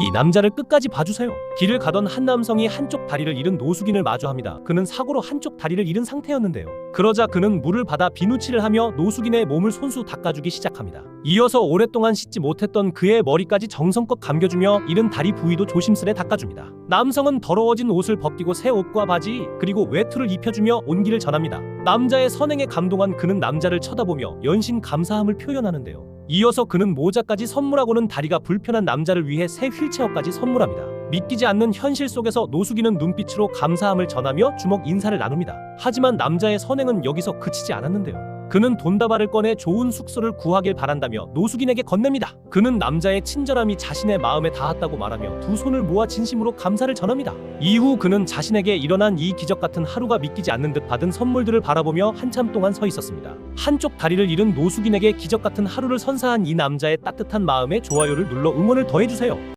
이 남자를 끝까지 봐주세요. 길을 가던 한 남성이 한쪽 다리를 잃은 노숙인을 마주합니다. 그는 사고로 한쪽 다리를 잃은 상태였는데요. 그러자 그는 물을 받아 비누칠을 하며 노숙인의 몸을 손수 닦아주기 시작합니다. 이어서 오랫동안 씻지 못했던 그의 머리까지 정성껏 감겨주며 잃은 다리 부위도 조심스레 닦아줍니다. 남성은 더러워진 옷을 벗기고 새 옷과 바지 그리고 외투를 입혀주며 온기를 전합니다. 남자의 선행에 감동한 그는 남자를 쳐다보며 연신 감사함을 표현하는데요. 이어서 그는 모자까지 선물하고는 다리가 불편한 남자를 위해 새 휠체어까지 선물합니다. 믿기지 않는 현실 속에서 노숙인은 눈빛으로 감사함을 전하며 주먹 인사를 나눕니다. 하지만 남자의 선행은 여기서 그치지 않았는데요. 그는 돈다발을 꺼내 좋은 숙소를 구하길 바란다며 노숙인에게 건넵니다. 그는 남자의 친절함이 자신의 마음에 닿았다고 말하며 두 손을 모아 진심으로 감사를 전합니다. 이후 그는 자신에게 일어난 이 기적 같은 하루가 믿기지 않는 듯 받은 선물들을 바라보며 한참 동안 서 있었습니다. 한쪽 다리를 잃은 노숙인에게 기적 같은 하루를 선사한 이 남자의 따뜻한 마음에 좋아요를 눌러 응원을 더해주세요.